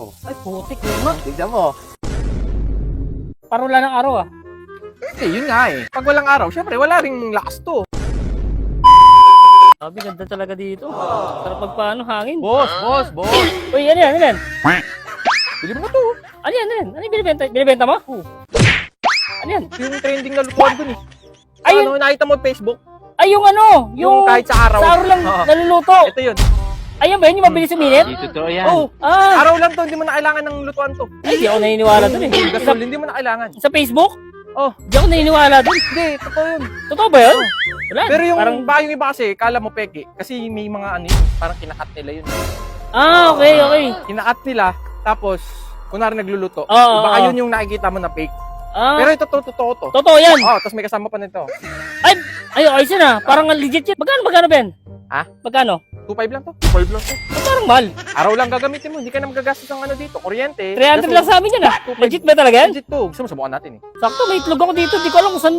Oh. Ay, putik nga. Tignan mo. Parang wala ng araw ah. Eh, yun nga eh. Pag walang araw, syempre wala ring lakas to. Sabi, ganda talaga dito. Sarap magpaano, hangin. Boss, boss, boss. Uy, ano yan, ano yan? Bili mo na to. Ano yan, ano yan? Ano yung binibenta, binibenta mo? Ano yan? Yung trending na lutuan dun eh. Ayun. Ano, nakita mo Facebook? Ay, yung ano, Yung, yung, kahit sa araw. sa araw lang Oo. naluluto. Ito yun. Ayun ba yun, yung mabilis uminit? Hindi totoo yan. Oh, Ah, araw lang to. Hindi mo na kailangan ng lutuan to. ay, di ako naniniwala dun eh. Sa, Gasol, hindi mo na kailangan. sa Facebook? Oh, Di ako naniniwala dun. hindi. Totoo yun. Totoo ba yun? Wala. Pero yung, Parang, ba, yung iba kasi, kala mo peke. Kasi may mga ano yun, parang kinakat nila yun. ah, okay, okay. Kinakat nila, tapos, kunwari nagluluto. Oo, baka oo. yun yung nakikita mo na fake. Ah, Pero ito, to, totoo to. totoo yan. Oh, tapos may kasama pa nito. Ay, ay, ayos yun ah. Parang legit yun. Magkano, magkano, Ben? Ha? Magkano? 2.5 lang to. 2.5 lang to. Ba't parang mahal? Araw lang gagamitin mo. Hindi ka na magagastos ng ano dito. Kuryente. 300 lang sa amin yan ah. Legit ba talaga yan? Legit to. Gusto mo subukan natin eh. Sakto, may itlog ako dito. Di ko alam kung saan,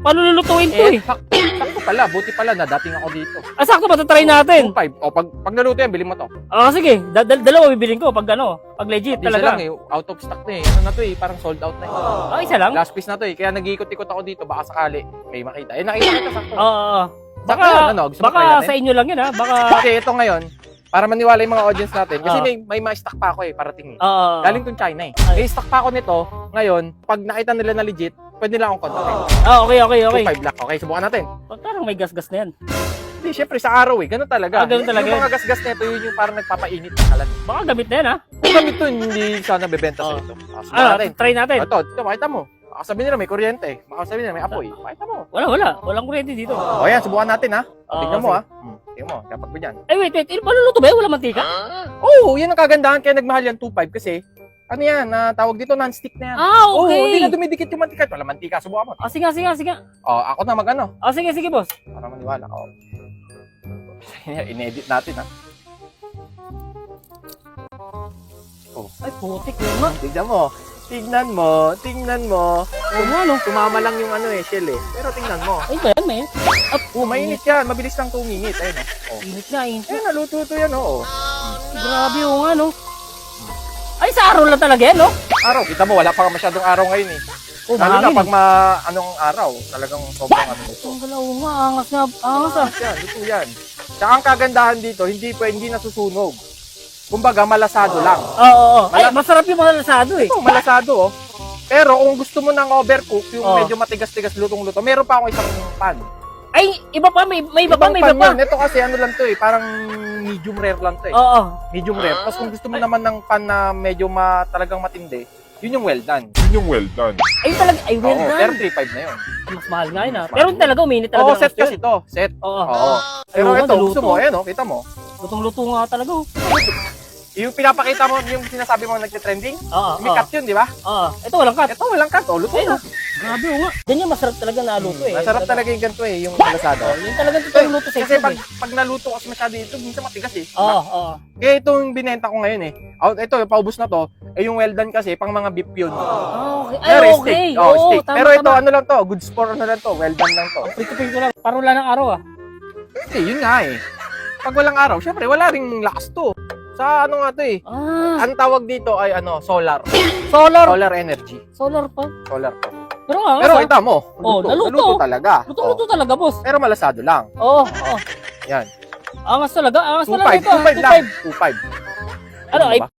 paano lulutuin to Eh, eh. sakto, sakto pala. Buti pala na dating ako dito. Ah, sakto, matatry natin. 2.5. O, pag, pag naluto yan, bilhin mo to. Ah, sige. Da- dal- dalawa bibilin ko pag ano, pag legit isa talaga. lang eh. Out of stock na eh. Ano na to eh. Parang sold out na eh. Ah, isa lang? Last piece na to eh. Kaya nag-iikot-ikot ako dito. Baka sakali may makita. Eh, nakita kita sakto. Oo, oo, oo. Baka, yan, ano? Gusto baka sa inyo lang yun ha. Baka, Kasi ito ngayon, para maniwala yung mga audience natin. Kasi Ah. may, may ma-stock pa ako eh. Parating eh. oo. Galing tong China eh. Ay. May stock pa ako nito. Ngayon, pag nakita nila na legit, pwede lang akong kontakin. Ah, okay, okay, okay. 2.5 lakh. Okay, subukan natin. Parang may gas-gas na yan. Hindi, syempre sa araw eh. Ganun talaga. Ah, ganun talaga Yung yun. mga gas-gas nito, yun yung parang nagpapainit ng kalan. Baka gamit na yan ha. Kung gamit to, hindi sana bebenta sa Oh. ito. Ah, subukan Ah, natin. try natin. Ito, ito, makita mo. Baka sabihin nila may kuryente. Baka sabihin nila may apoy. Makita mo. Wala, wala. Walang kuryente dito. O yan, subukan natin ha. O, Ah, tingnan mo ha. Hmm, tingnan mo, kapag mo dyan. Ay, wait, wait. Eh, maluluto ba yan? Wala mantika? Oo, oh, yan ang kagandahan kaya nagmahal yan 2.5 kasi ano yan, na tawag dito non-stick na yan. Ah, Oo, hindi okay. na dumidikit yung mantika. Wala mantika, subukan mo. Ah, sige, sige, sige. O, ako na mag-ano, Ah, sige, sige, boss. para maniwala ko. In-edit natin ha. Ay, putik nga. Tignan mo. Tignan mo. Tignan mo. Oo nga, no? Tumama lang yung ano eh, shell eh. Pero tingnan mo. Ay, ba yan, may? Oh, mainit yan. Mabilis lang tumingit. Ayun oh. Init nga, init. Ayun, naluto to yan oh. Grabe yung nga, no? Ay, sa araw lang talaga yan, no? Araw, kita mo, wala pa masyadong araw ngayon eh. Oh, Lalo na pag ma, anong araw, talagang sobrang ano nito. Ang galaw nga, angas na, angas ah. Yan, ito yan. Tsaka ang kagandahan dito, hindi pa hindi nasusunog. Kumbaga, malasado lang. Oo, oo, oo. Ay, Mala- masarap yung mga lasado eh. Ito, malasado oh. Pero kung gusto mo ng overcook, yung Oh. medyo matigas-tigas lutong-luto, meron pa akong isang pan. Ay, iba pa, may, may iba pa, Ibang may iba pan pa. yun. Ito kasi ano lang to eh, parang medium rare lang to eh. Oo. Medium rare. Tapos kung gusto mo naman ng pan na medyo ma, talagang matindi, yun yung well done. Yun yung well done. Ay, talaga, ay, well Oo, done. pero 3.5 na yun. Mas mahal nga yun ah. Pero talaga, uminit talaga. Oo, ng set gusto kasi yun. to. Set. Oo. Oo. Pero Ayun, ito, naluto. gusto mo, ayan oh, kita mo. Lutong-luto nga talaga. oh. Yung pinapakita mo, yung sinasabi mo nagtitrending, Oo, may oo. cut yun, di ba? Oo. Ito, walang cut. Ito, walang cut. Oh, luto Ayun, na. Grabe oh nga. Ganyan masarap talaga na luto eh. Masarap talaga yung ganito eh, yung malasado. Oh, yun talaga totoong luto sa Kasi itlog pag, eh. pag naluto kasi masyado ito, minsan matigas eh. Oo, oo. Kaya ito yung binenta ko ngayon eh. Oh, ito, paubos na to. Eh yung well done kasi, pang mga beef yun. Ah, okay. Ay, Pero okay. steak. Oh, Oo, steak. tama, Pero ito, tama. ano lang to, good for ano lang to, well done lang to. Prito-prito lang. Parang wala ng araw ah. Eh, yun nga eh. Pag walang araw, syempre wala ring lakas to. Sa ano nga to eh. Ah, Ang tawag dito ay ano, solar. solar. Solar energy. Solar pa. Solar to. Pero angas Pero ah. kita mo, Oh, luto, naluto. naluto talaga. Luto-luto talaga, boss. Oh. Pero malasado lang. Oo, oo. Yan. Angas talaga. Angas 2.5, talaga ito. ah. 2.5 lang. 2.5. Ano, ay, ba?